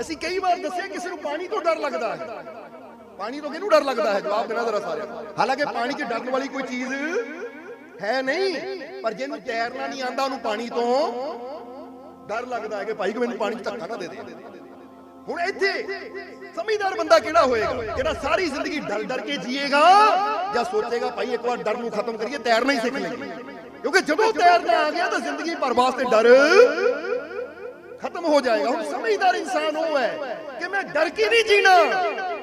ਅਸੀਂ ਕਈ ਵਾਰ ਦੱਸਿਆ ਕਿਸੇ ਨੂੰ ਪਾਣੀ ਤੋਂ ਡਰ ਲੱਗਦਾ ਹੈ। ਪਾਣੀ ਤੋਂ ਕਿਹਨੂੰ ਡਰ ਲੱਗਦਾ ਹੈ? ਜਵਾਬ ਦੇਣਾ ਜ਼ਰਾ ਸਾਰਿਆਂ ਹਾਲਾਂਕਿ ਪਾਣੀ 'ਚ ਡਰਨ ਵਾਲੀ ਕੋਈ ਚੀਜ਼ ਹੈ ਨਹੀਂ, ਪਰ ਜਿਹਨੂੰ ਤੈਰਨਾ ਨਹੀਂ ਆਂਦਾ ਉਹਨੂੰ ਪਾਣੀ ਤੋਂ ਡਰ ਲੱਗਦਾ ਹੈ ਕਿ ਭਾਈ ਕਿ ਮੈਨੂੰ ਪਾਣੀ 'ਚ ਧੱਕਾ ਨਾ ਦੇ ਦੇ। ਹੁਣ ਇੱਥੇ ਸਮਝਦਾਰ ਬੰਦਾ ਕਿਹੜਾ ਹੋਏਗਾ? ਜਿਹੜਾ ਸਾਰੀ ਜ਼ਿੰਦਗੀ ਡਰ ਡਰ ਕੇ ਜੀਏਗਾ ਜਾਂ ਸੋਚੇਗਾ, ਭਾਈ ਇੱਕ ਵਾਰ ਡਰ ਨੂੰ ਖਤਮ ਕਰੀਏ, ਤੈਰਨਾ ਹੀ ਸਿੱਖ ਲਈਏ। ਕਿਉਂਕਿ ਜਦੋਂ ਤੈਰਨਾ ਆ ਗਿਆ ਤਾਂ ਜ਼ਿੰਦਗੀ ਭਰ ਵਾਸਤੇ ਡਰ ਖਤਮ ਹੋ ਜਾਏਗਾ। ਹੁਣ ਸਮਝਦਾਰ ਇਨਸਾਨ ਉਹ ਹੈ ਕਿ ਮੈਂ ਡਰ ਕੇ ਨਹੀਂ ਜੀਣਾ।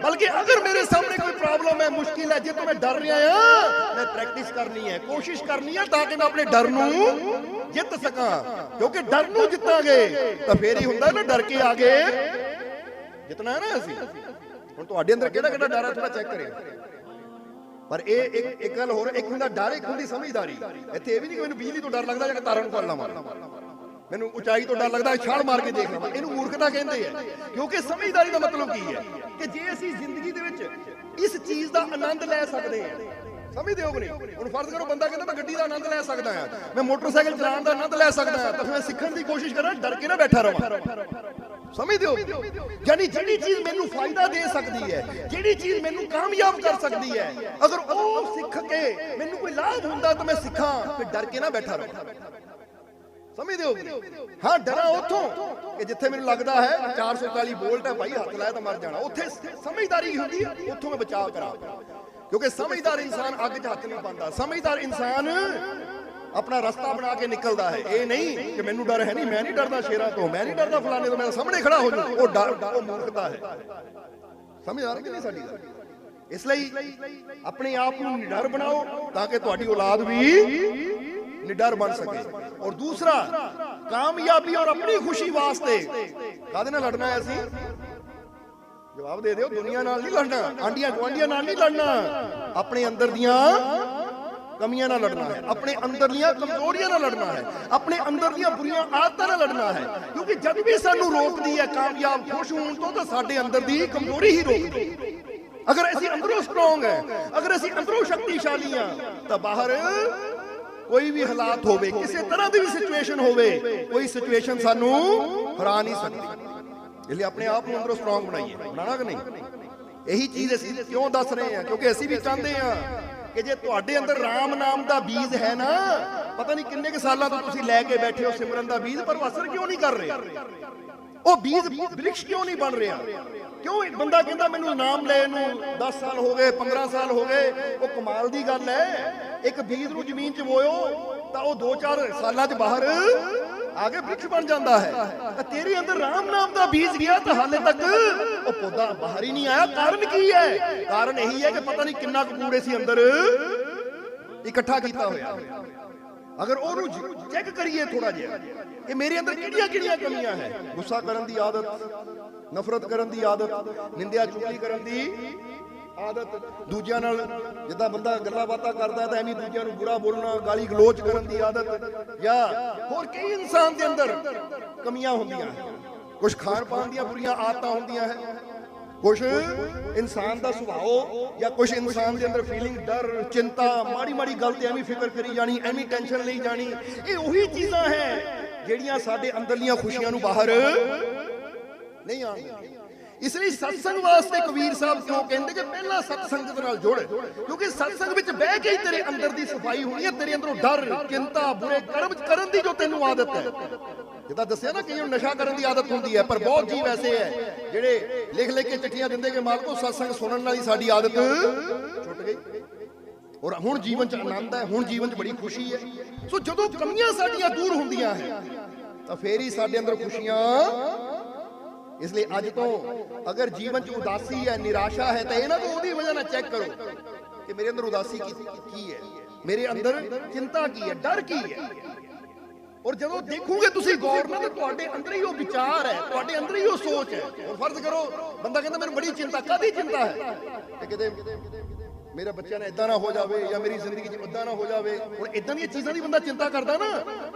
ਬਲਕਿ ਅਗਰ ਮੇਰੇ ਸਾਹਮਣੇ ਕੋਈ ਪ੍ਰੋਬਲਮ ਹੈ, ਮੁਸ਼ਕਿਲ ਹੈ, ਜੇ ਤੋਂ ਮੈਂ ਡਰ ਰਿਹਾ ਹਾਂ, ਮੈਂ ਪ੍ਰੈਕਟਿਸ ਕਰਨੀ ਹੈ, ਕੋਸ਼ਿਸ਼ ਕਰਨੀ ਹੈ ਤਾਂ ਕਿ ਮੈਂ ਨੂੰ ਜਿੱਤ ਸਕਾਂ। ਕਿਉਂਕਿ ਡਰ ਨੂੰ ਜਿੱਤਾਂਗੇ, ਤਾਂ ਫੇਰ ਹੀ ਹੁੰਦਾ ਨਾ ਡਰ ਕੇ ਆਗੇ ਜਿੱਤਣਾ ਹੈ ਨਾ ਅਸੀਂ। ਹੁਣ ਤੁਹਾਡੇ ਅੰਦਰ ਕਿਹੜਾ ਕਿਹੜਾ ਡਰ ਹੈ ਥੋੜਾ ਚੈੱਕ ਕਰਿਓ। ਪਰ ਇਹ ਇੱਕ ਇੱਕ ਗੱਲ ਹੋਰ ਇੱਕ ਹੁੰਦਾ ਡਰ, ਇੱਕ ਹੁੰਦੀ ਸਮਝਦਾਰੀ। ਇੱਥੇ ਇਹ ਵੀ ਨਹੀਂ ਕਿ ਮੈਨੂੰ ਬਿਜਲੀ ਤੋਂ ਡਰ ਲੱਗਦਾ ਜਾਂ ਕਿ ਤਾਰਾਂ ਨੂੰ ਫੜ ਲਵਾਂ। ਮੈਨੂੰ ਉਚਾਈ ਤੋਂ ਡਰ ਲੱਗਦਾ ਛਾਲ ਮਾਰ ਕੇ ਦੇਖ ਲਵਾਂ। ਇਹਨੂੰ ਮੂਰਖਤਾ ਕਹਿੰਦੇ ਆ। ਕਿਉਂਕਿ ਸਮਝਦਾਰੀ ਦਾ ਮਤਲਬ ਕੀ ਹੈ? ਕਿ ਜੇ ਅਸੀਂ ਜ਼ਿੰਦਗੀ ਦੇ ਵਿੱਚ ਇਸ ਚੀਜ਼ ਦਾ ਆਨੰਦ ਲੈ ਸਕਦੇ ਹਾਂ ਸਮਝਦੇ ਹੋ ਕਿ ਨਹੀਂ? ਹੁਣ ਫਰਜ਼ ਕਰੋ ਬੰਦਾ ਕਹਿੰਦਾ, ਮੈਂ ਗੱਡੀ ਦਾ ਆਨੰਦ ਲੈ ਸਕਦਾ ਹਾਂ ਮੈਂ ਮੋਟਰਸਾਈਕਲ ਚਲਾਉਣ ਦਾ ਆਨੰਦ ਲੈ ਸਕਦਾ ਹਾਂ ਤਾਂ ਮੈਂ ਸਿੱਖਣ ਦੀ ਕੋਸ਼ਿਸ਼ ਕਰਾਂ, ਡਰ ਕੇ ਨਾ ਬੈਠਾ ਰਵਾਂ ਸਮਝਦੇ ਹੋ? ਯਾਨੀ ਜਿਹੜੀ ਚੀਜ਼ ਮੈਨੂੰ ਫਾਇਦਾ ਦੇ ਸਕਦੀ ਹੈ, ਜਿਹੜੀ ਚੀਜ਼ ਮੈਨੂੰ ਕਾਮਯਾਬ ਕਰ ਸਕਦੀ ਹੈ, ਅਗਰ ਉਹ ਸਿੱਖ ਕੇ ਮੈਨੂੰ ਕੋਈ ਲਾਭ ਹੁੰਦਾ ਤਾਂ ਮੈਂ ਸਿੱਖਾਂ, ਫਿਰ ਡਰ ਕੇ ਨਾ ਬੈਠਾ ਰਹਾਂ। ਸਮਝਦੇ ਹੋ ਹਾਂ, ਡਰਾਂ ਉੱਥੋਂ ਕਿ ਜਿੱਥੇ ਮੈਨੂੰ ਲੱਗਦਾ ਹੈ 440 ਵੋਲਟ ਹੈ ਭਾਈ, ਹੱਥ ਲਾਇਆ ਤਾਂ ਮਰ ਜਾਣਾ। ਉੱਥੇ ਸਮਝਦਾਰੀ ਹੁੰਦੀ ਹੈ? ਉੱਥੋਂ ਮੈਂ ਬਚਾਅ ਕਰਾਂ। ਕਿਉਂਕਿ ਸਮਝਦਾਰ ਇਨਸਾਨ ਅੱਗ 'ਚ ਹੱਥ ਨਹੀਂ ਪਾਉਂਦਾ। ਸਮਝਦਾਰ ਇਨਸਾਨ ਆਪਣਾ ਰਸਤਾ ਬਣਾ ਕੇ ਨਿਕਲਦਾ ਹੈ। ਇਹ ਨਹੀਂ ਕਿ ਮੈਨੂੰ ਡਰ ਹੈ। ਨਹੀਂ, ਮੈਂ ਨਹੀਂ ਡਰਦਾ ਸ਼ੇਰਾਂ ਤੋਂ। ਮੈਂ ਨਹੀਂ ਡਰਦਾ ਫਲਾਣੇ ਤੋਂ। ਮੈਂ ਸਾਹਮਣੇ ਖੜਾ ਹੋ ਜੂ ਉਹ ਡਰ, ਉਹ ਮੂਰਖਤਾ ਹੈ। ਸਮਝ ਆ ਰਹੀ ਕਿ ਨਹੀਂ ਸਾਡੀ ਇਸ ਲਈ ਆਪਣੇ ਆਪ ਨੂੰ ਨਿਡਰ ਬਣਾਓ ਤਾਂ ਕਿ ਤੁਹਾਡੀ ਔਲਾਦ ਵੀ ਨਿਡਰ ਬਣ ਸਕੇ ਔਰ ਦੂਸਰਾ ਕਾਮਯਾਬੀ ਔਰ ਆਪਣੀ ਖੁਸ਼ੀ ਵਾਸਤੇ ਕਾਹਦੇ ਨਾਲ ਲੜਨਾ ਹੈ ਅਸੀਂ ਜਵਾਬ ਦੇ ਦਿਓ ਦੁਨੀਆ ਨਾਲ ਨਹੀਂ ਲੜਨਾ ਆਂਡੀਆਂ ਗਵਾਂਡੀਆਂ ਨਾਲ ਨਹੀਂ ਲੜਨਾ ਆਪਣੇ ਅੰਦਰ ਦੀਆਂ ਕਮੀਆਂ ਨਾਲ ਲੜਨਾ ਹੈ ਆਪਣੇ ਅੰਦਰਲੀਆਂ ਕਮਜ਼ੋਰੀਆਂ ਨਾਲ ਲੜਨਾ ਹੈ ਆਪਣੇ ਅੰਦਰਲੀਆਂ ਬੁਰੀਆਂ ਆਦਤਾਂ ਨਾਲ ਲੜਨਾ ਹੈ ਕਿਉਂਕਿ ਜਦ ਵੀ ਸਾਨੂੰ ਰੋਕਦੀ ਹੈ ਕਾਮਯਾਬ ਖੁਸ਼ ਹੋਣ ਤੋਂ ਤਾਂ ਸਾਡੇ ਅੰਦਰ ਦੀ ਕਮਜ਼ੋਰੀ ਹੀ ਰੋਕਦੀ ਅਗਰ ਅਸੀਂ ਅੰਦਰੋਂ ਸਟਰੋਂਗ ਹੈ ਅਗਰ ਅਸੀਂ ਅੰਦਰੋਂ ਸ਼ਕਤੀਸ਼ਾਲੀ ਹਾਂ ਤਾਂ ਬਾਹਰ ਕੋਈ ਵੀ ਹਾਲਾਤ ਹੋਵੇ, ਕਿਸੇ ਤਰ੍ਹਾਂ ਦੀ ਵੀ ਸਿਚੁਏਸ਼ਨ ਹੋਵੇ, ਕੋਈ ਸਿਚੁਏਸ਼ਨ ਸਾਨੂੰ ਹਰਾ ਨਹੀਂ ਸਕਦੀ। ਇਸ ਆਪਣੇ ਆਪ ਨੂੰ ਅੰਦਰੋਂ ਸਟਰੋਂਗ ਬਣਾਈਏ ਬਣਾਣਾ ਕਿ ਨਹੀਂ? ਇਹੀ ਚੀਜ਼ ਅਸੀਂ ਕਿਉਂ ਦੱਸ ਰਹੇ ਹਾਂ? ਕਿਉਂਕਿ ਅਸੀਂ ਵੀ ਚਾਹੁੰਦੇ ਹਾਂ ਕਿ ਜੇ ਤੁਹਾਡੇ ਅੰਦਰ ਰਾਮ ਨਾਮ ਦਾ ਬੀਜ ਹੈ ਨਾ, ਪਤਾ ਨਹੀਂ ਕਿੰਨੇ ਕੁ ਸਾਲਾਂ ਤੋਂ ਤੁਸੀਂ ਲੈ ਕੇ ਬੈਠੇ ਹੋ ਸਿਮਰਨ ਦਾ ਬੀਜ, ਪਰ ਉਹ ਅਸਰ ਕਿਉਂ ਨਹੀਂ ਕਰ ਰਿਹਾ? ਉਹ ਬੀਜ ਬ੍ਰਿਕਸ਼ ਕਿਉਂ ਨਹੀਂ ਬਣ ਰਿਹਾ? ਕਿਉਂ ਇੱਕ ਬੰਦਾ ਕਹਿੰਦਾ ਮੈਨੂੰ ਨਾਮ ਲੈਣ ਨੂੰ 10 ਸਾਲ ਹੋ ਗਏ 15 ਸਾਲ ਹੋ ਗਏ, ਉਹ ਕਮਾਲ ਦੀ ਗੱਲ ਹੈ। ਇੱਕ ਬੀਜ ਨੂੰ ਜ਼ਮੀਨ 'ਚ ਬੋਇਓ, ਤਾਂ ਉਹ 2-4 ਸਾਲਾਂ 'ਚ ਬਾਹਰ ਆ ਕੇ ਬ੍ਰਿਕਸ਼ ਬਣ ਜਾਂਦਾ ਹੈ। ਤਾਂ ਤੇਰੇ ਅੰਦਰ ਰਾਮ ਨਾਮ ਦਾ ਬੀਜ ਗਿਆ ਤਾਂ ਹਾਲੇ ਤੱਕ ਉਹ ਪੌਦਾ ਬਾਹਰ ਹੀ ਨਹੀਂ ਆਇਆ। ਕਾਰਨ ਕੀ ਹੈ? ਕਾਰਨ ਇਹੀ ਹੈ ਕਿ ਪਤਾ ਨਹੀਂ ਕਿੰਨਾ ਕੁ ਕੂੜੇ ਸੀ ਅੰਦਰ ਇਕੱਠਾ ਕੀਤਾ ਹੋਇਆ ਅਗਰ ਉਹਨੂੰ ਚੈੱਕ ਕਰੀਏ ਥੋੜਾ ਜਿਹਾ ਕਿ ਮੇਰੇ ਅੰਦਰ ਕਿਹੜੀਆਂ ਕਿਹੜੀਆਂ ਕਮੀਆਂ ਹੈ? ਗੁੱਸਾ ਕਰਨ ਦੀ ਆਦਤ, ਨਫ਼ਰਤ ਕਰਨ ਦੀ ਆਦਤ ਨਿੰਦਿਆ ਚੁਗਲੀ ਕਰਨ ਦੀ ਆਦਤ, ਦੂਜਿਆਂ ਨਾਲ ਜਿੱਦਾਂ ਬੰਦਾ ਗੱਲਾਂ ਬਾਤਾਂ ਕਰਦਾ ਤਾਂ ਐਵੇਂ ਦੂਜਿਆਂ ਨੂੰ ਬੁਰਾ ਬੋਲਣਾ, ਗਾਲੀ ਗਲੋਚ ਕਰਨ ਦੀ ਆਦਤ ਜਾਂ ਹੋਰ ਕਈ ਇਨਸਾਨ ਦੇ ਅੰਦਰ ਕਮੀਆਂ ਹੁੰਦੀਆਂ ਕੁਝ ਖਾਣ ਪਾਣ ਦੀਆਂ ਬੁਰੀਆਂ ਆਦਤਾਂ ਹੁੰਦੀਆਂ ਹੈ ਕੁਝ ਇਨਸਾਨ ਦਾ ਸੁਭਾਅ ਜਾਂ ਕੁਝ ਇਨਸਾਨ ਦੇ ਅੰਦਰ ਫੀਲਿੰਗ ਡਰ, ਚਿੰਤਾ, ਮਾੜੀ ਮਾੜੀ ਗੱਲ ਤੇ ਐਵੇਂ ਫਿਕਰ ਕਰੀ ਜਾਣੀ, ਐਵੇਂ ਟੈਨਸ਼ਨ ਲਈ ਜਾਣੀ, ਇਹ ਉਹੀ ਚੀਜ਼ਾਂ ਹੈ ਜਿਹੜੀਆਂ ਸਾਡੇ ਅੰਦਰਲੀਆਂ ਖੁਸ਼ੀਆਂ ਨੂੰ ਬਾਹਰ ਨਹੀਂ ਆਉਂਦੀਆਂ। ਇਸ ਲਈ ਸਤਸੰਗ ਵਾਸਤੇ ਕਬੀਰ ਸਾਹਿਬ ਕਿਉਂ ਕਹਿੰਦੇ ਕਿ ਪਹਿਲਾਂ ਸਤਸੰਗਤ ਨਾਲ ਜੁੜ? ਕਿਉਂਕਿ ਸਤਸੰਗ ਵਿੱਚ ਬਹਿ ਕੇ ਹੀ ਤੇਰੇ ਅੰਦਰ ਦੀ ਸਫ਼ਾਈ ਹੋਣੀ ਹੈ, ਤੇਰੇ ਅੰਦਰੋਂ ਡਰ, ਚਿੰਤਾ, ਬੁਰੇ ਕਰਮ ਕਰਨ ਦੀ ਜੋ ਤੈਨੂੰ ਆਦਤ ਹੈ। ਜਿੱਦਾਂ ਦੱਸਿਆ ਨਾ ਕਈਆਂ ਨੂੰ ਨਸ਼ਾ ਕਰਨ ਦੀ ਆਦਤ ਹੁੰਦੀ ਹੈ, ਪਰ ਬਹੁਤ ਜੀਵ ਐਸੇ ਹੈ, ਜਿਹੜੇ ਲਿਖ ਲਿਖ ਕੇ ਚਿੱਠੀਆਂ ਦਿੰਦੇ ਕਿ ਮਾਲਕੋ, ਸਤਸੰਗ ਸੁਣਨ ਨਾਲ ਹੀ ਸਾਡੀ ਆਦਤ ਛੁੱਟ ਗਈ। ਔਰ ਹੁਣ ਜੀਵਨ ਚ ਆਨੰਦ ਹੈ, ਹੁਣ ਜੀਵਨ ਚ ਬੜੀ ਖੁਸ਼ੀ ਹੈ। ਸੋ ਜਦੋਂ ਕਮੀਆਂ ਸਾਡੀਆਂ ਦੂਰ ਹੁੰਦੀਆਂ ਹੈ, ਤਾਂ ਫੇਰ ਹੀ ਸਾਡੇ ਅੰਦਰ ਖੁਸ਼ੀਆਂ ਇਸ ਲਈ ਅੱਜ ਤੋਂ ਅਗਰ ਜੀਵਨ 'ਚ ਉਦਾਸੀ ਹੈ ਨਿਰਾਸ਼ਾ ਹੈ ਤਾਂ ਇਹ ਨਾ ਉਹਦੀ ਵਜ੍ਹਾ ਨਾਲ ਚੈੱਕ ਕਰੋ ਕਿ ਮੇਰੇ ਅੰਦਰ ਉਦਾਸੀ ਕੀ ਹੈ ਮੇਰੇ ਅੰਦਰ ਚਿੰਤਾ ਕੀ ਹੈ ਡਰ ਕੀ ਹੈ ਔਰ ਜਦੋਂ ਦੇਖੋਗੇ ਤੁਸੀਂ ਗੌਰ ਨਾਲ ਤਾਂ ਤੁਹਾਡੇ ਅੰਦਰ ਹੀ ਉਹ ਵਿਚਾਰ ਹੈ ਤੁਹਾਡੇ ਅੰਦਰ ਹੀ ਉਹ ਸੋਚ ਹੈ ਹੁਣ ਫਰਜ਼ ਕਰੋ ਬੰਦਾ ਕਹਿੰਦਾ ਮੈਨੂੰ ਬੜੀ ਚਿੰਤਾ ਕਾਦੀ ਚਿੰਤਾ ਹੈ ਤੇ ਕਿਤੇ ਮੇਰੇ ਬੱਚਿਆਂ ਨਾਲ ਇਦਾਂ ਨਾ ਹੋ ਜਾਵੇ ਜਾਂ ਮੇਰੀ ਜ਼ਿੰਦਗੀ 'ਚ ਇਦਾਂ ਨਾ ਹੋ ਜਾਵੇ। ਹੁਣ ਇਦਾਂ ਦੀਆਂ ਚੀਜ਼ਾਂ ਦੀ ਬੰਦਾ ਚਿੰਤਾ ਕਰਦਾ ਨਾ,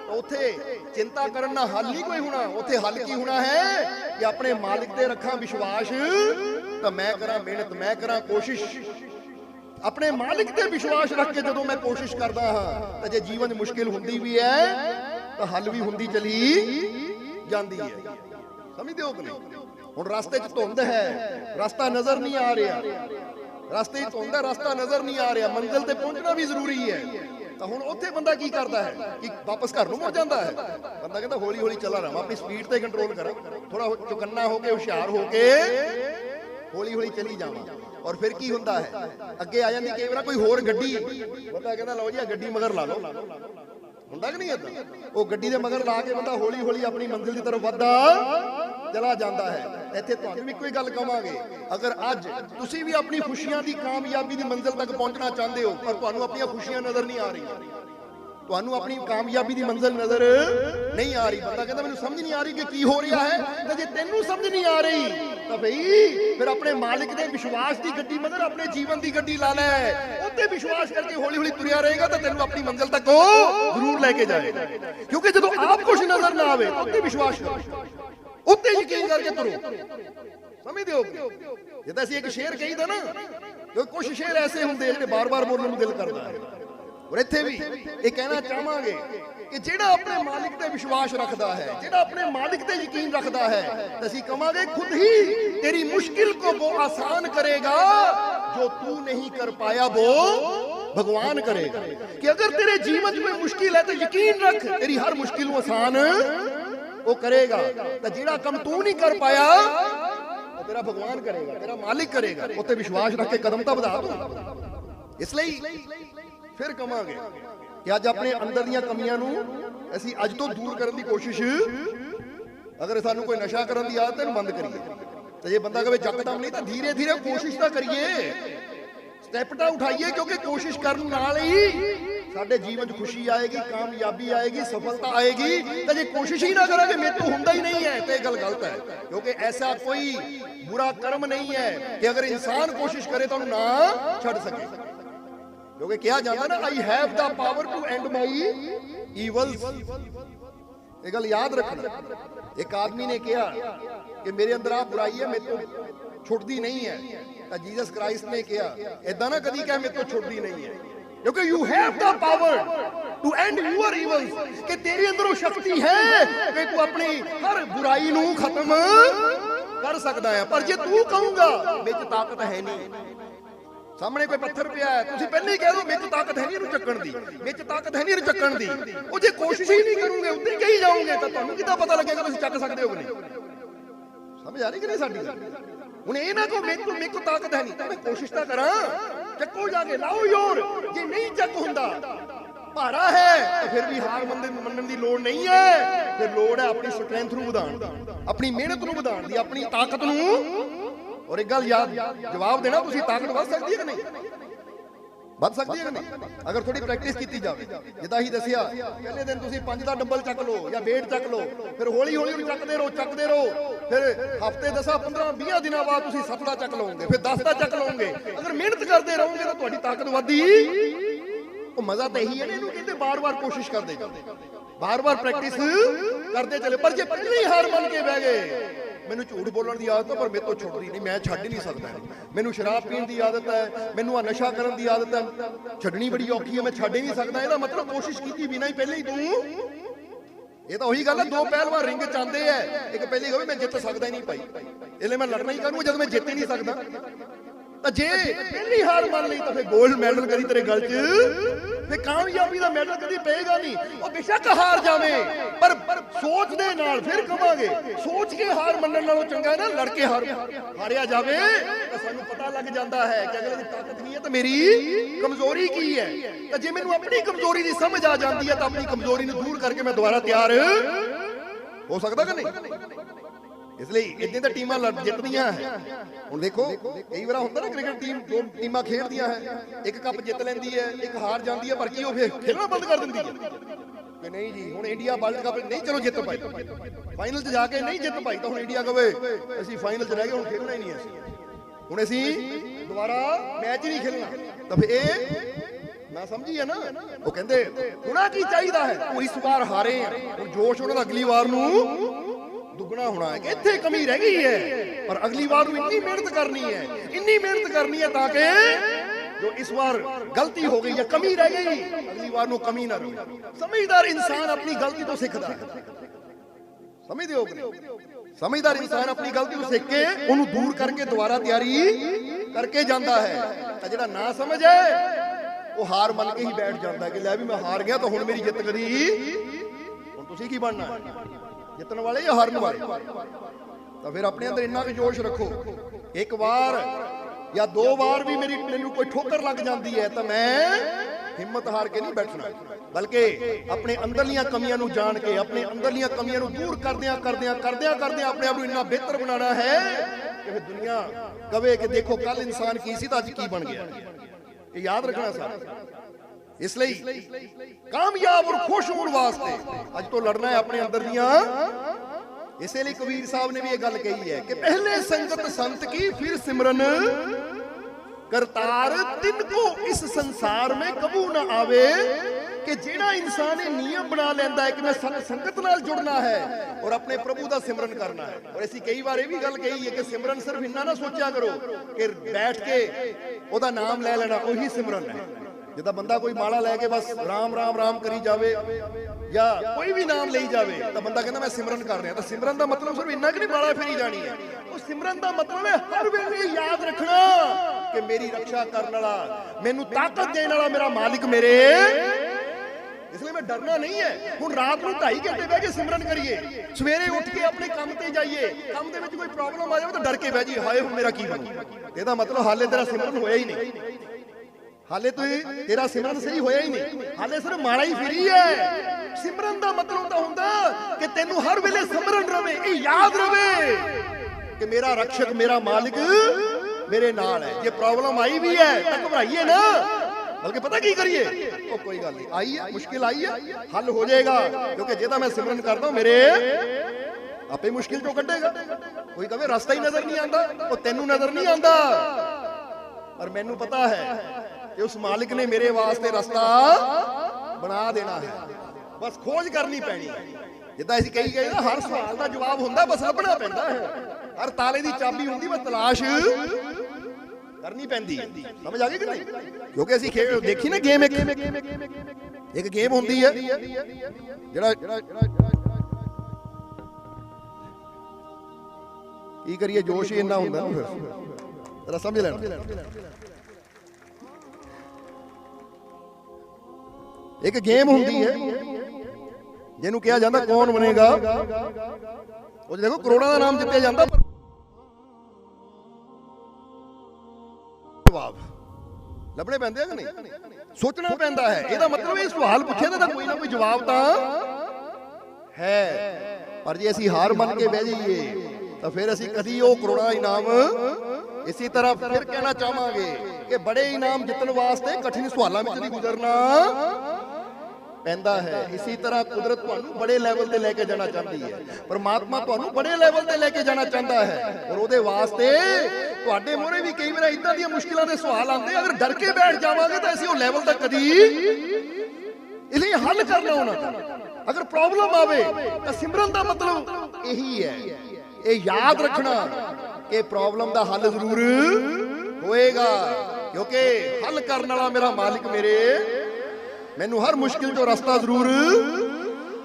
ਉੱਥੇ ਚਿੰਤਾ ਕਰਨ ਨਾਲ ਹੱਲ ਨਹੀਂ ਕੋਈ ਹੋਣਾ, ਉੱਥੇ ਹੱਲ ਕੀ ਹੋਣਾ ਹੈ? ਕਿ ਆਪਣੇ ਮਾਲਿਕ ਤੇ ਰੱਖਾਂ ਵਿਸ਼ਵਾਸ, ਤਾਂ ਮੈਂ ਕਰਾਂ ਮਿਹਨਤ, ਮੈਂ ਕਰਾਂ ਕੋਸ਼ਿਸ਼। ਆਪਣੇ ਮਾਲਿਕ ਤੇ ਵਿਸ਼ਵਾਸ ਰੱਖ ਕੇ ਜਦੋਂ ਮੈਂ ਕੋਸ਼ਿਸ਼ ਕਰਦਾ ਹਾਂ, ਤਾਂ ਜੇ ਜੀਵਨ 'ਚ ਮੁਸ਼ਕਿਲ ਹੁੰਦੀ ਵੀ ਹੈ, ਤਾਂ ਹੱਲ ਵੀ ਹੁੰਦੀ ਚਲੀ ਜਾਂਦੀ ਹੈ। ਸਮਝਦੇ ਹੋ ਕਿ ਨਹੀਂ? ਹੁਣ ਰਸਤੇ 'ਚ ਧੁੰਦ ਹੈ, ਰਸਤਾ ਨਜ਼ਰ ਨਹੀਂ ਆ ਰਿਹਾ। ਰਸਤੇ 'ਚ ਧੁੰਦ ਹੈ ਰਸਤਾ ਨਜ਼ਰ ਨਹੀਂ ਆ ਰਿਹਾ, ਮੰਜ਼ਿਲ ਤੇ ਪਹੁੰਚਣਾ ਵੀ ਜ਼ਰੂਰੀ ਹੈ। ਤਾਂ ਹੁਣ ਉੱਥੇ ਬੰਦਾ ਕੀ ਕਰਦਾ ਹੈ? ਕਿ ਵਾਪਸ ਘਰ ਨੂੰ ਮੁੜ ਜਾਂਦਾ ਹੈ? ਬੰਦਾ ਕਹਿੰਦਾ, ਹੌਲੀ ਹੌਲੀ ਚੱਲਾ ਰਹਾਂ ਆਪਣੀ ਸਪੀਡ ਤੇ ਕੰਟਰੋਲ ਕਰਾਂ। ਥੋੜਾ ਚੁਕੰਨਾ ਹੋ ਕੇ, ਹੁਸ਼ਿਆਰ ਹੋ ਕੇ ਹੌਲੀ ਹੌਲੀ ਚਲੀ ਜਾਵਾਂ। ਔਰ ਫਿਰ ਕੀ ਹੁੰਦਾ ਹੈ? ਅੱਗੇ ਆ ਜਾਂਦੀ, ਕਈ ਵਾਰ ਕੋਈ ਹੋਰ ਗੱਡੀ, ਬੰਦਾ ਕਹਿੰਦਾ, ਲਓ ਜੀ ਆ ਗੱਡੀ ਮਗਰ ਲਾ ਲਓ। ਹੁੰਦਾ ਕਿ ਨਹੀਂ ਏਦਾਂ? ਉਹ ਗੱਡੀ ਦੇ ਮਗਰ ਲਾ ਕੇ ਬੰਦਾ ਹੌਲੀ ਹੌਲੀ ਆਪਣੀ ਮੰਜ਼ਿਲ ਦੀ ਤਰਫ ਵੱਧਦਾ ਚਲਾ ਜਾਂਦਾ ਹੈ। ਇੱਥੇ ਤੁਹਾਨੂੰ ਵੀ ਕੋਈ ਗੱਲ ਕਵਾਂਗੇ। ਅਗਰ ਅੱਜ ਤੁਸੀਂ ਵੀ ਆਪਣੀ ਖੁਸ਼ੀਆਂ ਦੀ ਕਾਮਯਾਬੀ ਦੀ ਮੰਜ਼ਿਲ ਤੱਕ ਪਹੁੰਚਣਾ ਚਾਹੁੰਦੇ ਹੋ, ਪਰ ਤੁਹਾਨੂੰ ਆਪਣੀਆਂ ਖੁਸ਼ੀਆਂ ਨਜ਼ਰ ਨਹੀਂ ਆ ਰਹੀਆਂ। ਤੁਹਾਨੂੰ ਆਪਣੀ ਕਾਮਯਾਬੀ ਦੀ ਮੰਜ਼ਿਲ ਨਜ਼ਰ ਨਹੀਂ ਆ ਰਹੀ। ਬੰਦਾ ਕਹਿੰਦਾ, ਮੈਨੂੰ ਸਮਝ ਨਹੀਂ ਆ ਰਹੀ ਕਿ ਕੀ ਹੋ ਰਿਹਾ ਹੈ। ਤੇ ਜੇ ਤੈਨੂੰ ਸਮਝ ਨਹੀਂ ਆ ਰਹੀ, ਤਾਂ ਭਈ ਫਿਰ ਆਪਣੇ ਮਾਲਕ ਦੇ ਵਿਸ਼ਵਾਸ ਦੀ ਗੱਡੀ, ਮਗਰ ਆਪਣੇ ਜੀਵਨ ਦੀ ਗੱਡੀ ਲਾ ਲੈ। ਉੱਤੇ ਵਿਸ਼ਵਾਸ ਕਰਕੇ ਹੌਲੀ ਹੌਲੀ ਤੁਰਿਆ ਰਹੇਗਾ, ਤਾਂ ਤੈਨੂੰ ਆਪਣੀ ਮੰਜ਼ਿਲ ਤੱਕ ਉਹ ਜ਼ਰੂਰ ਲੈ ਕੇ ਜਾਏਗਾ। ਕਿਉਂਕਿ ਜਦੋਂ ਆਪ ਕੁਝ ਨਜ਼ਰ ਨਾ ਆਵੇ ਉੱਤੇ ਵਿਸ਼ਵਾਸ ਕਰੋ ਉੱਤੇ ਯਕੀਨ ਕਰਕੇ ਤੁਰੋ। ਸਮਝਦੇ ਹੋ ਜਿੱਦਾਂ ਅਸੀਂ ਇੱਕ ਸ਼ੇਰ ਕਹੀਦਾ ਨਾ ਕਿ ਕੁਝ ਸ਼ੇਰ ਐਸੇ ਹੁੰਦੇ ਜਿਹੜੇ ਬਾਰ-ਬਾਰ ਬੋਲਣ ਨੂੰ ਦਿਲ ਕਰਦਾ ਹੈ। ਔਰ ਇੱਥੇ ਵੀ ਇਹ ਕਹਿਣਾ ਚਾਹਾਂਗੇ ਕਿ ਜਿਹੜਾ ਆਪਣੇ ਮਾਲਿਕ ਤੇ ਵਿਸ਼ਵਾਸ ਰੱਖਦਾ ਹੈ ਜਿਹੜਾ ਆਪਣੇ ਮਾਲਿਕ ਤੇ ਯਕੀਨ ਰੱਖਦਾ ਹੈ ਤਾਂ ਅਸੀਂ ਕਵਾਂਗੇ ਖੁਦ ਹੀ ਤੇਰੀ ਮੁਸ਼ਕਿਲ ਕੋ ਉਹ ਆਸਾਨ ਕਰੇਗਾ ਜੋ ਤੂੰ ਨਹੀਂ ਕਰ ਪਾਇਆ ਉਹ ਭਗਵਾਨ ਕਰੇਗਾ। ਕਿ ਅਗਰ ਤੇਰੇ ਜੀਵਨ 'ਚ ਕੋਈ ਮੁਸ਼ਕਿਲ ਹੈ ਤਾਂ ਯਕੀਨ ਰੱਖ ਤੇਰੀ ਹਰ ਮੁਸ਼ਕਿਲ ਨੂੰ ਆਸਾਨ ਉਹ ਕਰੇਗਾ। ਤਾਂ ਜਿਹੜਾ ਕੰਮ ਤੂੰ ਨਹੀਂ ਕਰ ਪਾਇਆ, ਉਹ ਤੇਰਾ ਭਗਵਾਨ ਕਰੇਗਾ, ਤੇਰਾ ਮਾਲਿਕ ਕਰੇਗਾ। ਉੱਤੇ ਵਿਸ਼ਵਾਸ ਰੱਖ ਕੇ ਕਦਮ ਤਾਂ ਵਧਾ ਤੂੰ। ਇਸ ਲਈ ਫਿਰ ਕਵਾਂਗੇ ਕਿ ਅੱਜ ਆਪਣੇ ਅੰਦਰ ਦੀਆਂ ਕਮੀਆਂ ਨੂੰ ਅਸੀਂ ਅੱਜ ਤੋਂ ਦੂਰ ਕਰਨ ਦੀ ਕੋਸ਼ਿਸ਼, ਅਗਰ ਸਾਨੂੰ ਕੋਈ ਨਸ਼ਾ ਕਰਨ ਦੀ ਆਦਤ ਹੈ, ਇਹਨੂੰ ਬੰਦ ਕਰੀਏ। ਤੇ ਜੇ ਬੰਦਾ ਕਵੇ ਜੱਕਦਮ ਨਹੀਂ, ਤਾਂ ਧੀਰੇ ਧੀਰੇ ਕੋਸ਼ਿਸ਼ ਤਾਂ ਕਰੀਏ। ਸਟੈਪ ਤਾਂ ਉਠਾਈਏ, ਕਿਉਂਕਿ ਕੋਸ਼ਿਸ਼ ਕਰਨ ਨਾਲ ਹੀ ਸਾਡੇ ਜੀਵਨ 'ਚ ਖੁਸ਼ੀ ਆਏਗੀ, ਕਾਮਯਾਬੀ ਆਏਗੀ, ਸਫਲਤਾ ਆਏਗੀ, ਤਾਂ ਜੇ ਕੋਸ਼ਿਸ਼ ਹੀ ਨਾ ਕਰਾਂਗੇ, ਮੇਰੇ ਤੋਂ ਹੁੰਦਾ ਹੀ ਨਹੀਂ ਹੈ, ਤੇ ਇਹ ਗੱਲ ਗਲਤ ਹੈ। ਕਿਉਂਕਿ ਐਸਾ ਕੋਈ ਬੁਰਾ ਕਰਮ ਨਹੀਂ ਹੈ ਕਿ ਅਗਰ ਇਨਸਾਨ ਕੋਸ਼ਿਸ਼ ਕਰੇ ਤਾਂ ਉਹਨੂੰ ਨਾ ਛੱਡ ਸਕੇ। ਕਿਉਂਕਿ ਕਿਹਾ ਜਾਂਦਾ ਨਾ I have the power to end my evils ਇਹ ਗੱਲ ਯਾਦ ਰੱਖਣਾ। ਇੱਕ ਆਦਮੀ ਨੇ ਕਿਹਾ ਕਿ ਮੇਰੇ ਅੰਦਰ ਆ ਬੁਰਾਈ ਹੈ, ਮੇਰੇ ਤੋਂ ਛੁੱਟਦੀ ਨਹੀਂ ਹੈ। ਤਾਂ ਜੀਸਸ ਕ੍ਰਾਈਸਟ ਨੇ ਕਿਹਾ ਇਦਾਂ ਨਾ ਕਦੀ ਕਹਿ ਮੇਰੇ ਤੋਂ ਛੁੱਟਦੀ ਨਹੀਂ ਹੈ। ਕਿਉਂਕਿ you have the power to end your evils ਕਿ ਤੇਰੇ ਅੰਦਰ ਉਹ ਸ਼ਕਤੀ ਹੈ ਕਿ ਤੂੰ ਆਪਣੀ ਹਰ ਬੁਰਾਈ ਨੂੰ ਖਤਮ ਕਰ ਸਕਦਾ ਹੈ ਪਰ ਜੇ ਤੂੰ ਕਹੂੰਗਾ ਵਿੱਚ ਤਾਕਤ ਹੈ ਨਹੀਂ ਸਾਹਮਣੇ ਕੋਈ ਪੱਥਰ ਪਿਆ ਹੈ ਤੁਸੀਂ ਪਹਿਲਾਂ ਹੀ ਕਹਿ ਦੋ ਵਿੱਚ ਤਾਕਤ ਹੈ ਨਹੀਂ ਇਹਨੂੰ ਚੱਕਣ ਦੀ ਵਿੱਚ ਤਾਕਤ ਹੈ ਨਹੀਂ ਇਹਨੂੰ ਚੱਕਣ ਦੀ ਉਹ ਜੇ ਕੋਸ਼ਿਸ਼ ਹੀ ਨਹੀਂ ਕਰੋਗੇ ਉੱਧਰ ਹੀ ਕਹੀ ਜਾਓਗੇ ਤਾਂ ਤੁਹਾਨੂੰ ਕਿੱਦਾਂ ਪਤਾ ਲੱਗੇਗਾ ਤੁਸੀਂ ਚੱਕ ਸਕਦੇ ਹੋ ਕਿ ਨਹੀਂ ਸਮਝ ਆ ਰਹੀ ਕਿ ਨਹੀਂ ਸਾਡੀ ਹੁਣ ਇਹ ਨਾ ਕੋ ਮੇਰੇ ਕੋਲ ਮੇਰੇ ਕੋਲ ਤਾਕਤ ਹੈ ਨਹੀਂ ਤਾਂ ਮੈਂ ਕੋਸ਼ਿਸ਼ ਤਾਂ ਕਰਾਂ ਚੱਕੋ ਜਾ ਕੇ, ਲਾਓ ਯੋਰ ਜੇ ਨਹੀਂ ਚੱਕ ਹੁੰਦਾ, ਭਾਰਾ ਹੈ, ਤਾਂ ਫਿਰ ਵੀ ਹਾਰ ਮੰਨਣ ਮੰਨਣ ਦੀ ਲੋੜ ਨਹੀਂ ਹੈ। ਫਿਰ ਲੋੜ ਹੈ ਆਪਣੀ ਸਟਰੈਂਥ ਨੂੰ ਵਧਾਉਣ ਦੀ, ਆਪਣੀ ਮਿਹਨਤ ਨੂੰ ਵਧਾਉਣ ਦੀ, ਆਪਣੀ ਤਾਕਤ ਨੂੰ। ਔਰ ਇੱਕ ਗੱਲ ਯਾਦ, ਜਵਾਬ ਦੇਣਾ ਤੁਸੀਂ, ਤਾਕਤ ਵੱਧ ਸਕਦੀ ਹੈ ਕਿ ਨਹੀਂ? ਵੱਧ ਸਕਦੀ ਹੈ ਨਹੀਂ? ਅਗਰ ਥੋੜੀ ਪ੍ਰੈਕਟਿਸ ਕੀਤੀ ਜਾਵੇ। ਜਿੱਦਾਂ ਹੀ ਦੱਸਿਆ, ਪਹਿਲੇ ਦਿਨ ਤੁਸੀਂ 5 ਦਾ ਡੰਬਲ ਚੱਕ ਲਓ ਜਾਂ weight ਚੱਕ ਲਓ, ਫਿਰ ਹੌਲੀ ਹੌਲੀ ਉਹਨੂੰ ਚੱਕਦੇ ਰਹੋ ਚੱਕਦੇ ਰਹੋ, ਫਿਰ ਹਫ਼ਤੇ 10 15 20 ਦਿਨਾਂ ਬਾਅਦ ਤੁਸੀਂ 7 ਦਾ ਚੱਕ ਲਓਗੇ, ਫਿਰ 10 ਦਾ ਚੱਕ ਲਓਗੇ। ਅਗਰ ਮਿਹਨਤ ਕਰਦੇ ਰਹੋਗੇ ਤਾਂ ਤੁਹਾਡੀ ਤਾਕਤ ਵਧਦੀ। ਉਹ ਮਜ਼ਾ ਤਾਂ ਇਹੀ ਹੈ ਨਾ ਇਹਨੂੰ ਕਹਿੰਦੇ ਬਾਰ-ਬਾਰ ਕੋਸ਼ਿਸ਼ ਕਰਦੇ ਜਾਓ। ਬਾਰ-ਬਾਰ ਪ੍ਰੈਕਟਿਸ ਕਰਦੇ ਚਲੇ। ਪਰ ਜੇ ਪਹਿਲੀ ਹਾਰ ਮੰਨ ਕੇ ਬਹਿ ਗਏ ਮੈਨੂੰ ਝੂਠ ਬੋਲਣ ਦੀ ਆਦਤ ਹੈ ਪਰ ਮੇਰੇ ਤੋਂ ਛੁੱਟਦੀ ਨਹੀਂ, ਮੈਂ ਛੱਡ ਨਹੀਂ ਸਕਦਾ ਮੈਨੂੰ ਸ਼ਰਾਬ ਪੀਣ ਦੀ ਆਦਤ ਹੈ ਮੈਨੂੰ ਆ ਨਸ਼ਾ ਕਰਨ ਦੀ ਆਦਤ ਹੈ ਛੱਡਣੀ ਬੜੀ ਔਖੀ ਹੈ ਮੈਂ ਛੱਡ ਹੀ ਨਹੀਂ ਸਕਦਾ, ਇਹਦਾ ਮਤਲਬ ਕੋਸ਼ਿਸ਼ ਕੀਤੀ ਬਿਨਾਂ ਹੀ ਪਹਿਲੇ ਹੀ ਤੂੰ। ਇਹ ਤਾਂ ਉਹੀ ਗੱਲ ਹੈ ਦੋ ਪਹਿਲਵਾਨ ਰਿੰਗ ਚ ਆਉਂਦੇ ਐ ਇੱਕ ਪਹਿਲੀ ਕਹੇ, ਮੈਂ ਜਿੱਤ ਸਕਦਾ ਹੀ ਨਹੀਂ ਭਾਈ। ਇਹ ਮੈਂ ਲੜਨਾ ਹੀ ਕਰੂੰਗਾ ਜਦ ਮੈਂ ਜਿੱਤ ਹੀ ਨਹੀਂ ਸਕਦਾ। ਤਾਂ ਜੇ ਪਹਿਲੀ ਹਾਰ ਮੰਨ ਲਈ, ਤਾਂ ਫਿਰ 골ਡ ਮੈਡਲ ਕਰੀ ਤੇਰੇ ਗੱਲ 'ਚ। ਫਿਰ ਕਾਮਯਾਬੀ ਦਾ ਮੈਡਲ ਕਦੀ ਪਏਗਾ ਨਹੀਂ। ਉਹ ਬੇਸ਼ੱਕ ਹਾਰ ਜਾਵੇ, ਪਰ ਸੋਚ ਦੇ ਨਾਲ ਫਿਰ ਕਵਾਂਗੇ। ਸੋਚ ਕੇ ਹਾਰ ਮੰਨਣ ਨਾਲੋਂ ਚੰਗਾ ਹੈ ਨਾ ਲੜ ਕੇ ਹਾਰ ਹਾਰਿਆ ਜਾਵੇ, ਤਾਂ ਸਾਨੂੰ ਪਤਾ ਲੱਗ ਜਾਂਦਾ ਹੈ ਕਿ ਅਗਲੇ ਦੀ ਤਾਕਤ ਕੀ ਹੈ ਤੇ ਮੇਰੀ ਕਮਜ਼ੋਰੀ ਕੀ ਹੈ। ਤਾਂ ਜੇ ਮੈਨੂੰ ਆਪਣੀ ਕਮਜ਼ੋਰੀ ਦੀ ਸਮਝ ਆ ਜਾਂਦੀ ਹੈ, ਤਾਂ ਆਪਣੀ ਕਮਜ਼ੋਰੀ ਨੂੰ ਦੂਰ ਕਰਕੇ ਮੈਂ ਦੁਬਾਰਾ ਤਿਆਰ ਹੋ ਸਕਦਾ ਕਿ ਨਹੀਂ? ਇਸ ਲਈ ਇਦਾਂ ਤਾਂ ਟੀਮਾਂ ਲੜ ਜਿੱਤਦੀਆਂ ਹੁਣ ਦੇਖੋ, ਕਈ ਵਾਰ ਹੁੰਦਾ ਨਾ ਕ੍ਰਿਕਟ ਟੀਮ, ਦੋ ਟੀਮਾਂ ਖੇਡਦੀਆਂ ਹੈ। ਇੱਕ ਕੱਪ ਜਿੱਤ ਲੈਂਦੀ ਹੈ, ਇੱਕ ਹਾਰ ਜਾਂਦੀ ਹੈ, ਪਰ ਕੀ ਉਹ ਫਿਰ ਖੇਡਣਾ ਬੰਦ ਕਰ ਦਿੰਦੀ ਹੈ? ਕਿ ਨਹੀਂ ਜੀ, ਹੁਣ ਇੰਡੀਆ ਵਰਲਡ ਕੱਪ ਨਹੀਂ, ਚਲੋ ਜਿੱਤ ਪਾਈ। ਫਾਈਨਲ 'ਚ ਜਾ ਕੇ ਨਹੀਂ ਜਿੱਤ ਪਾਈ ਤਾਂ ਹੁਣ ਇੰਡੀਆ ਕਵੇ, ਅਸੀਂ ਫਾਈਨਲ 'ਚ ਰਹਿ ਗਏ, ਹੁਣ ਖੇਡਣਾ ਹੀ ਨਹੀਂ ਅਸੀਂ ਹੁਣ ਅਸੀਂ ਦੁਬਾਰਾ ਮੈਚ ਹੀ ਨਹੀਂ ਖੇਡਣਾ। ਤਾਂ ਫਿਰ ਇਹ ਮੈਂ ਸਮਝੀ ਹੈ ਨਾ, ਉਹ ਕਹਿੰਦੇ ਹੁਣਾ ਕੀ ਚਾਹੀਦਾ ਹੈ? ਉਹ ਇਸ ਵਾਰ ਹਾਰੇ ਆ। ਹੁਣ ਜੋਸ਼ ਉਹਨਾਂ ਦਾ ਅਗਲੀ ਵਾਰ ਨੂੰ ਦੁੱਗਣਾ ਹੋਣਾ ਹੈ। ਇੱਥੇ ਕਮੀ ਰਹਿ ਗਈ ਹੈ। ਪਰ ਅਗਲੀ ਵਾਰ ਨੂੰ ਇੰਨੀ ਮਿਹਨਤ ਕਰਨੀ ਹੈ, ਇੰਨੀ ਮਿਹਨਤ ਕਰਨੀ ਹੈ ਤਾਂ ਕਿ ਜੋ ਇਸ ਵਾਰ ਗਲਤੀ ਹੋ ਗਈ ਜਾਂ ਕਮੀ ਰਹਿ ਗਈ, ਅਗਲੀ ਵਾਰ ਨੂੰ ਕਮੀ ਨਾ ਰਹੇ ਸਮਝਦਾਰ ਇਨਸਾਨ ਆਪਣੀ ਗਲਤੀ ਤੋਂ ਸਿੱਖਦਾ ਹੈ। ਸਮਝਦੇ ਹੋ ਸਮਝਦਾਰ ਇਨਸਾਨ ਆਪਣੀ ਗਲਤੀ ਨੂੰ ਸਿੱਖ ਕੇ ਉਹਨੂੰ ਦੂਰ ਕਰਕੇ ਦੁਬਾਰਾ ਤਿਆਰੀ ਕਰਕੇ ਜਾਂਦਾ ਹੈ। ਤਾਂ ਜਿਹੜਾ ਨਾ ਸਮਝ ਹੈ, ਉਹ ਹਾਰ ਮੰਨ ਕੇ ਹੀ ਬੈਠ ਜਾਂਦਾ ਕਿ ਲੈ ਵੀ ਮੈਂ ਹਾਰ ਗਿਆ ਤਾਂ ਹੁਣ ਮੇਰੀ ਜਿੱਤ ਕਦੀ ਹੁਣ ਤੁਸੀਂ ਕੀ ਬਣਨਾ ਹੈ? ਜਿੱਤਣ ਵਾਲੇ ਜਾਂ ਹਾਰਨ ਵਾਲੇ? ਤਾਂ ਫਿਰ ਆਪਣੇ ਅੰਦਰ ਇੰਨਾ ਕੁ ਜੋਸ਼ ਰੱਖੋ। ਇੱਕ ਵਾਰ ਜਾਂ ਦੋ ਵਾਰ ਵੀ ਮੇਰੀ ਮੈਨੂੰ ਕੋਈ ਠੋਕਰ ਲੱਗ ਜਾਂਦੀ ਹੈ ਤਾਂ ਮੈਂ ਹਿੰਮਤ ਹਾਰ ਕੇ ਨਹੀਂ ਬੈਠਣਾ। ਬਲਕਿ ਆਪਣੇ ਅੰਦਰਲੀਆਂ ਕਮੀਆਂ ਨੂੰ ਜਾਣ ਕੇ, ਆਪਣੇ ਅੰਦਰਲੀਆਂ ਕਮੀਆਂ ਨੂੰ ਦੂਰ ਕਰਦਿਆਂ ਕਰਦਿਆਂ ਕਰਦਿਆਂ ਕਰਦਿਆਂ ਆਪਣੇ ਆਪ ਨੂੰ ਇੰਨਾ ਬਿਹਤਰ ਬਣਾਉਣਾ ਹੈ ਕਿ ਫਿਰ ਦੁਨੀਆ ਕਵੇ ਕਿ ਦੇਖੋ ਕੱਲ ਇਨਸਾਨ ਕੀ ਸੀ ਤਾਂ ਅੱਜ ਕੀ ਬਣ ਗਿਆ। ਇਹ ਯਾਦ ਰੱਖਣਾ ਸਾਰਾ। ਇਸ ਲਈ ਕਾਮਯਾਬ ਔਰ ਖੁਸ਼ ਹੋਣ ਵਾਸਤੇ ਅੱਜ ਤੋਂ ਲੜਨਾ ਹੈ ਆਪਣੇ ਅੰਦਰ ਦੀਆਂ। ਇਸੇ ਲਈ ਕਬੀਰ ਸਾਹਿਬ ਨੇ ਵੀ ਇਹ ਗੱਲ ਕਹੀ ਹੈ ਕਿ ਪਹਿਲੇ ਸੰਗਤ ਸੰਤ ਕੀ, ਫਿਰ ਸਿਮਰਨ। ਕਰਤਾਰ ਤਿਨ ਕੋ ਇਸ ਸੰਸਾਰ में ਕਬੂ ਨਾ ਆਵੇ ਕਿ ਜਿਹੜਾ ਇਨਸਾਨ ਇਹ ਨਿਯਮ ਬਣਾ ਲੈਂਦਾ ਹੈ ਕਿ ਮੈਂ ਸਤ ਸੰਗਤ ਨਾਲ ਜੁੜਨਾ ਹੈ ਔਰ ਆਪਣੇ ਪ੍ਰਭੂ ਦਾ ਸਿਮਰਨ ਕਰਨਾ ਹੈ। ਔਰ ਅਸੀਂ ਕਈ ਵਾਰ ਇਹ ਵੀ ਗੱਲ ਕਹੀ ਹੈ ਕਿ ਸਿਮਰਨ ਸਿਰਫ ਇੰਨਾ ਨਾ ਸੋਚਿਆ ਕਰੋ ਕਿ ਬੈਠ ਕੇ ਉਹਦਾ ਨਾਮ ਲੈ ਲੈਣਾ, ਉਹੀ ਸਿਮਰਨ ਹੈ। ਜਿੱਦਾਂ ਬੰਦਾ ਕੋਈ ਮਾਲਾ ਲੈ ਕੇ ਬਸ ਰਾਮ ਰਾਮ ਰਾਮ ਕਰੀ ਜਾਵੇ ਜਾਂ ਕੋਈ ਵੀ ਨਾਮ ਲਈ ਜਾਵੇ, ਤਾਂ ਬੰਦਾ ਕਹਿੰਦਾ ਮੈਂ ਸਿਮਰਨ ਕਰ ਰਿਹਾ। ਤਾਂ ਸਿਮਰਨ ਦਾ ਮਤਲਬ ਸਿਰਫ ਇੰਨਾ ਕਿ ਨਹੀਂ, ਮਾਲਾ ਫੇਰੀ ਜਾਣੀ ਹੈ। ਉਹ ਸਿਮਰਨ ਦਾ ਮਤਲਬ ਹੈ ਹਰ ਵੇਲੇ ਯਾਦ ਰੱਖਣਾ ਕਿ ਮੇਰੀ ਰੱਖਿਆ ਕਰਨ ਵਾਲਾ, ਮੈਨੂੰ ਤਾਕਤ ਦੇਣ ਵਾਲਾ ਮੇਰਾ ਮਾਲਿਕ ਮੇਰੇ। ਇਸ ਲਈ ਮੈਂ ਡਰਨਾ ਨਹੀਂ ਹੈ। ਹੁਣ ਰਾਤ ਨੂੰ 2.5 ਘੰਟੇ ਬਹਿ ਕੇ ਸਿਮਰਨ ਕਰੀਏ। ਸਵੇਰੇ ਉੱਠ ਕੇ ਆਪਣੇ ਕੰਮ ਤੇ ਜਾਈਏ। ਕੰਮ ਦੇ ਵਿੱਚ ਕੋਈ ਪ੍ਰੋਬਲਮ ਆ ਜਾਵੇ ਤਾਂ ਡਰ ਕੇ ਬਹਿ ਜੀ ਹਾਏ, ਹੁਣ ਮੇਰਾ ਕੀ ਬਣੂ? ਇਹਦਾ ਮਤਲਬ ਹਾਲੇ ਤੇਰਾ ਸਿਮਰਨ ਹੋਇਆ ਹੀ ਨਹੀਂ। ਹਾਲੇ ਤੂੰ ਤੇਰਾ ਸਿਮਰਨ ਸਹੀ ਹੋਇਆ ਹੀ ਨਹੀਂ। ਹਾਲੇ ਸਿਰਫ ਮਾੜਾ ਹੀ ਫਿਰੀ ਹੈ। ਸਿਮਰਨ ਦਾ ਮਤਲਬ ਤਾਂ ਹੁੰਦਾ ਕਿ ਤੈਨੂੰ ਹਰ ਵੇਲੇ ਸਿਮਰਨ ਰਵੇ, ਇਹ ਯਾਦ ਰਵੇ ਕਿ ਮੇਰਾ ਰਕਸ਼ਕ ਮੇਰਾ ਮਾਲਿਕ ਮੇਰੇ ਨਾਲ ਹੈ। ਜੇ ਪ੍ਰੋਬਲਮ ਆਈ ਵੀ ਹੈ, ਤਾਂ ਘਬਰਾਈਏ ਨਾ। ਬਲਕਿ ਪਤਾ ਕੀ ਕਰੀਏ? ਉਹ ਕੋਈ ਗੱਲ ਨਹੀਂ। ਆਈ ਹੈ, ਮੁਸ਼ਕਿਲ ਆਈ ਹੈ, ਹੱਲ ਹੋ ਜਾਏਗਾ। ਕਿਉਂਕਿ ਜੇ ਤਾਂ ਮੈਂ ਸਿਮਰਨ ਕਰਦਾ, ਮੇਰੇ ਆਪੇ ਮੁਸ਼ਕਿਲ ਚੋਂ ਕੱਢੇਗਾ। ਕੋਈ ਕਵੇ, ਰਸਤਾ ਹੀ ਨਜ਼ਰ ਨਹੀਂ ਆਉਂਦਾ, ਉਹ ਤੈਨੂੰ ਨਜ਼ਰ ਨਹੀਂ ਆਉਂਦਾ। ਪਰ ਮੈਨੂੰ ਪਤਾ ਹੈ ਕਿ ਉਸ ਮਾਲਿਕ ਨੇ ਮੇਰੇ ਵਾਸਤੇ ਰਸਤਾ ਬਣਾ ਦੇਣਾ ਹੈ। ਬਸ ਖੋਜ ਕਰਨੀ ਪੈਣੀ। ਜਿੱਦਾਂ ਅਸੀਂ ਕਹੀ ਗਏ ਨਾ, ਹਰ ਸਵਾਲ ਦਾ ਜਵਾਬ ਹੁੰਦਾ, ਬਸ ਲੱਭਣਾ ਪੈਂਦਾ ਹੈ। ਹਰ ਤਾਲੇ ਦੀ ਚਾਬੀ ਹੁੰਦੀ, ਬਸ ਤਲਾਸ਼ ਕਰਨੀ ਪੈਂਦੀ। ਸਮਝ ਆ ਗਈ ਕਿ ਨਹੀਂ? ਕਿਉਂਕਿ ਅਸੀਂ ਖੇਡ ਦੇਖੀ ਨਾ ਗੇਮ ਇੱਕ। ਇੱਕ ਗੇਮ ਹੁੰਦੀ ਹੈ, ਜਿਹੜਾ ਕੀ ਕਰੀਏ, ਜੋਸ਼ ਹੀ ਇੰਨਾ ਹੁੰਦਾ ਫਿਰ। ਤੇਰਾ ਸਮਝ ਲੈਣਾ। ਇੱਕ ਗੇਮ ਹੁੰਦੀ ਹੈ, ਜਿਹਨੂੰ ਕਿਹਾ ਜਾਂਦਾ ਕੌਣ ਬਣੇਗਾ? ਉਹ ਦੇਖੋ, ਕਰੋੜਾਂ ਦਾ ਨਾਮ ਜਿੱਤਿਆ ਜਾਂਦਾ ਜਵਾਬ। ਲੱਭਣੇ ਪੈਂਦੇ ਆ ਕਿ ਨਹੀਂ? ਸੋਚਣਾ ਪੈਂਦਾ ਹੈ। ਇਹਦਾ ਮਤਲਬ ਇਹ ਸਵਾਲ ਪੁੱਛੇ ਤਾਂ ਕੋਈ ਨਾ ਕੋਈ ਜਵਾਬ ਤਾਂ ਹੈ। ਪਰ ਜੇ ਅਸੀਂ ਹਾਰ ਮੰਨ ਕੇ ਬਹਿ ਜਾਈਏ, ਤਾਂ ਫਿਰ ਅਸੀਂ ਕਦੀ ਉਹ ਕਰੋੜਾਂ ਇਨਾਮ ਇਸੇ ਤਰ੍ਹਾਂ ਫਿਰ ਕਹਿਣਾ ਚਾਹਾਂਗੇ ਕਿ ਬੜੇ ਇਨਾਮ ਜਿੱਤਣ ਵਾਸਤੇ ਕਠਿਨ ਸਵਾਲਾਂ ਵਿੱਚ ਦੀ ਗੁਜ਼ਰਨਾ। ਪੈਂਦਾ ਹੈ। ਇਸੇ ਤਰ੍ਹਾਂ ਕੁਦਰਤ ਤੁਹਾਨੂੰ ਬੜੇ ਲੈਵਲ ਤੇ ਲੈ ਕੇ ਜਾਣਾ ਚਾਹੁੰਦੀ ਹੈ। ਪਰਮਾਤਮਾ ਤੁਹਾਨੂੰ ਬੜੇ ਲੈਵਲ ਤੇ ਲੈ ਕੇ ਜਾਣਾ ਚਾਹੁੰਦਾ ਹੈ। ਔਰ ਉਹਦੇ ਵਾਸਤੇ ਤੁਹਾਡੇ ਮੂਹਰੇ ਵੀ ਕਈ ਵਾਰ ਇਦਾਂ ਦੀਆਂ ਮੁਸ਼ਕਿਲਾਂ ਦੇ ਸਵਾਲ ਆਉਂਦੇ ਅਗਰ ਡਰ ਕੇ ਬੈਠ ਜਾਵਾਂਗੇ ਤਾਂ ਅਸੀਂ ਉਹ ਲੈਵਲ ਤੱਕ ਕਦੀ ਇਸ ਲਈ ਹੱਲ ਕਰਨਾ ਉਹਨਾਂ ਦਾ ਅਗਰ ਪ੍ਰੋਬਲਮ ਆਵੇ ਤਾਂ ਸਿਮਰਨ ਦਾ ਮਤਲਬ ਇਹੀ ਹੈ। ਇਹ ਯਾਦ ਰੱਖਣਾ ਕਿ ਪ੍ਰੋਬਲਮ ਦਾ ਹੱਲ ਜ਼ਰੂਰ ਹੋਏਗਾ। ਕਿਉਂਕਿ ਹੱਲ ਕਰਨ ਵਾਲਾ ਮੇਰਾ ਮਾਲਿਕ ਮੇਰੇ ਮੈਨੂੰ ਹਰ ਮੁਸ਼ਕਿਲ ਤੋਂ ਰਸਤਾ ਜ਼ਰੂਰ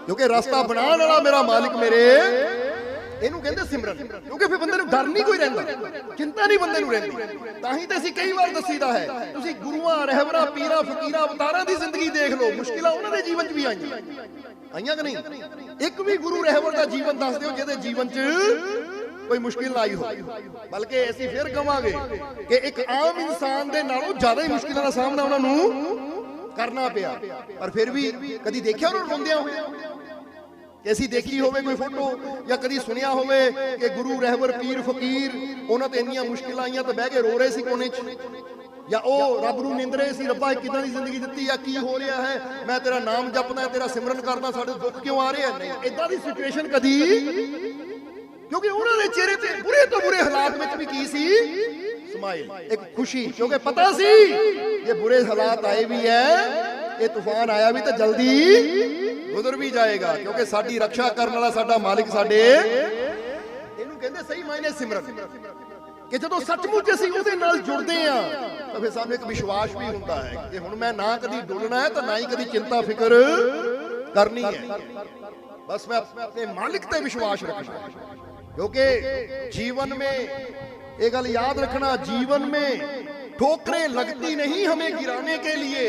ਕਿਉਂਕਿ ਰਸਤਾ ਬਣਾਉਣ ਵਾਲਾ ਮੇਰਾ ਮਾਲਿਕ ਮੇਰੇ। ਇਹਨੂੰ ਕਹਿੰਦੇ ਸਿਮਰਨ ਕਿਉਂਕਿ ਫਿਰ ਬੰਦੇ ਨੂੰ ਡਰ ਨਹੀਂ ਕੋਈ ਰਹਿੰਦਾ। ਚਿੰਤਾ ਨਹੀਂ ਬੰਦੇ ਨੂੰ ਰਹਿੰਦੀ। ਤਾਂ ਹੀ ਤਾਂ ਅਸੀਂ ਕਈ ਵਾਰ ਦੱਸੀਦਾ ਹੈ ਤੁਸੀਂ ਗੁਰੂਆਂ ਰਹਿਬਰਾਂ ਪੀਰਾਂ ਫਕੀਰਾਂ ਅਵਤਾਰਾਂ ਦੀ ਜ਼ਿੰਦਗੀ ਦੇਖ ਲਓ। ਮੁਸ਼ਕਿਲਾਂ ਉਹਨਾਂ ਦੇ ਜੀਵਨ 'ਚ ਵੀ ਆਈਆਂ। ਆਈਆਂ ਕਿ ਨਹੀਂ? ਇੱਕ ਵੀ ਗੁਰੂ ਰਹਿਬਰ ਦਾ ਜੀਵਨ ਦੱਸ ਦਿਓ ਜਿਹਦੇ ਜੀਵਨ 'ਚ ਕੋਈ ਮੁਸ਼ਕਿਲ ਨਾ ਆਈ ਹੋ ਬਲਕਿ ਅਸੀਂ ਫਿਰ ਕਵਾਂਗੇ ਕਿ ਇੱਕ ਆਮ ਇਨਸਾਨ ਦੇ ਨਾਲੋਂ ਜ਼ਿਆਦਾ ਹੀ ਮੁਸ਼ਕਿਲਾਂ ਦਾ ਸਾਹਮਣਾ ਉਹਨਾਂ ਨੂੰ ਕਰਨਾ ਪਿਆ। ਪਰ ਫਿਰ ਵੀ ਕਦੀ ਦੇਖਿਆ ਉਹਨਾਂ ਰੋਂਦਿਆਂ ਹੋਇਆ ਕਿ ਅਸੀਂ ਦੇਖੀ ਹੋਵੇ ਕੋਈ ਫੋਟੋ ਜਾਂ ਕਦੀ ਸੁਣਿਆ ਹੋਵੇ ਕਿ ਗੁਰੂ ਰਹਿਬਰ ਪੀਰ ਫਕੀਰ, ਉਹਨਾਂ ਤੇ ਇੰਨੀਆਂ ਮੁਸ਼ਕਿਲਾਂ ਆਈਆਂ ਤੇ ਬਹਿ ਕੇ ਰੋ ਰਹੇ ਸੀ ਕੋਨੇ 'ਚ? ਜਾਂ ਉਹ ਰੱਬ ਨੂੰ ਨਿੰਦ ਸੀ, ਰੱਬਾ ਇਹ ਕਿਦਾਂ ਦੀ ਜ਼ਿੰਦਗੀ ਦਿੱਤੀ ਆ, ਕੀ ਹੋ ਰਿਹਾ ਹੈ? ਮੈਂ ਤੇਰਾ ਨਾਮ ਜਪਦਾ, ਤੇਰਾ ਸਿਮਰਨ ਕਰਦਾ, ਸਾਡੇ ਦੁੱਖ ਕਿਉਂ ਆ ਰਹੇ ਆ? ਇਦਾਂ ਦੀ ਸਿਚੁਏਸ਼ਨ ਕਦੀ? ਕਿਉਂਕਿ ਉਹਨਾਂ ਦੇ ਚਿਹਰੇ ਤੇ ਬੁਰੇ ਤੋਂ ਬੁਰੇ ਹਾਲਾਤ ਵਿੱਚ ਵੀ ਕੀ ਸੀ? ਸਮਾਈਲ ਇੱਕ ਖੁਸ਼ੀ ਕਿਉਂਕਿ ਪਤਾ ਸੀ ਇਹ ਬੁਰੇ ਹਾਲਾਤ ਆਏ ਵੀ ਹੈ ਇਹ ਤੂਫਾਨ ਆਇਆ ਵੀ ਤਾਂ ਜਲਦੀ ਗੁਜ਼ਰ ਵੀ ਜਾਏਗਾ ਕਿਉਂਕਿ ਸਾਡੀ ਰੱਖਿਆ ਕਰਨ ਵਾਲਾ ਸਾਡਾ ਮਾਲਿਕ ਸਾਡੇ ਇਹਨੂੰ ਕਹਿੰਦੇ ਸਹੀ ਮਾਇਨੇ ਸਿਮਰਨ ਕਿ ਜਦੋਂ ਸੱਚਮੁੱਚ ਅਸੀਂ ਉਹਦੇ ਨਾਲ ਜੁੜਦੇ ਆ ਤਾਂ ਫਿਰ ਸਾਨੂੰ ਇੱਕ ਵਿਸ਼ਵਾਸ ਵੀ ਹੁੰਦਾ ਹੈ ਕਿ ਹੁਣ ਮੈਂ ਨਾ ਕਦੀ ਡੁੱਲਣਾ ਹੈ ਤਾਂ ਨਾ ਹੀ ਕਦੀ ਚਿੰਤਾ ਫਿਕਰ ਕਰਨੀ ਹੈ ਬਸ ਮੈਂ ਆਪਣੇ ਮਾਲਿਕ ਤੇ ਵਿਸ਼ਵਾਸ ਰੱਖਣਾ ਹੈ क्योंकि जीवन ये गल याद रखना, जीवन में ठोकरें लगती नहीं हमें गिराने के लिए।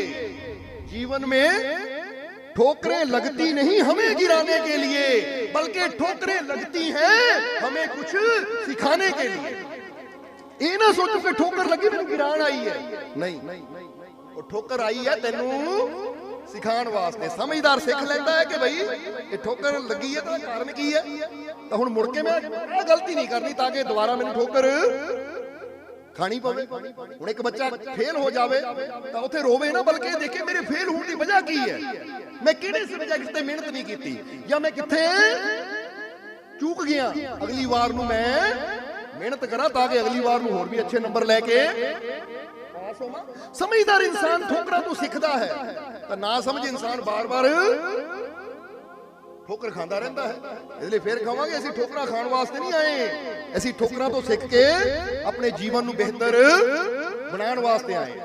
जीवन में ठोकरें लगती नहीं हमें गिराने के लिए, बल्कि ठोकरें लगती हैं हमें कुछ सिखाने के लिए। ये ना सोचो कि ठोकर लगी तो गिरान आई है। नहीं नहीं ठोकर आई है तेनू ਸਿਖਾਉਣ ਵਾਸਤੇ ਸਮਝਦਾਰ ਸਿੱਖ ਲੈਂਦਾ ਹੈ ਕਿ ਭਾਈ ਇਹ ਠੋਕਰ ਲੱਗੀ ਹੈ ਤਾਂ ਕਾਰਨ ਕੀ ਹੈ? ਤਾਂ ਹੁਣ ਮੁੜ ਕੇ ਮੈਂ ਇਹ ਗਲਤੀ ਨਹੀਂ ਕਰਨੀ ਤਾਂ ਕਿ ਦੁਬਾਰਾ ਮੈਨੂੰ ਠੋਕਰ ਖਾਣੀ ਪਵੇ। ਹੁਣ ਇੱਕ ਬੱਚਾ ਫੇਲ ਹੋ ਜਾਵੇ ਤਾਂ ਉੱਥੇ ਰੋਵੇ ਨਾ, ਬਲਕਿ ਦੇਖੇ ਮੇਰੇ ਫੇਲ ਹੋਣ ਦੀ ਵਜ੍ਹਾ ਕੀ ਹੈ? ਮੈਂ ਕਿਹੜੇ ਸਬਜੈਕਟ ਤੇ ਮਿਹਨਤ ਨਹੀਂ ਕੀਤੀ? ਜਾਂ ਮੈਂ ਕਿੱਥੇ ਚੂਕ ਗਿਆ? ਅਗਲੀ ਵਾਰ ਨੂੰ ਮੈਂ ਮਿਹਨਤ ਕਰਾਂ ਤਾਂ ਕਿ ਅਗਲੀ ਵਾਰ ਨੂੰ ਹੋਰ ਵੀ ਅੱਛੇ ਨੰਬਰ ਲੈ ਕੇ ਪਾਸ ਹੋਵਾਂ। ਸਮਝਦਾਰ ਇਨਸਾਨ ਠੋਕਰਾਂ ਤੋਂ ਸਿੱਖਦਾ ਹੈ। ਤਾਂ ਨਾ ਸਮਝ ਇਨਸਾਨ ਬਾਰ-ਬਾਰ। ਠੋਕਰ ਖਾਂਦਾ ਰਹਿੰਦਾ ਹੈ। ਇਸ ਲਈ ਫੇਰ ਕਹਾਂਗੇ, ਅਸੀਂ ਠੋਕਰਾਂ ਖਾਣ ਵਾਸਤੇ ਨਹੀਂ ਆਏ। ਅਸੀਂ ਠੋਕਰਾਂ ਤੋਂ ਸਿੱਖ ਕੇ ਆਪਣੇ ਜੀਵਨ ਨੂੰ ਬਿਹਤਰ ਬਣਾਉਣ ਵਾਸਤੇ ਆਏ।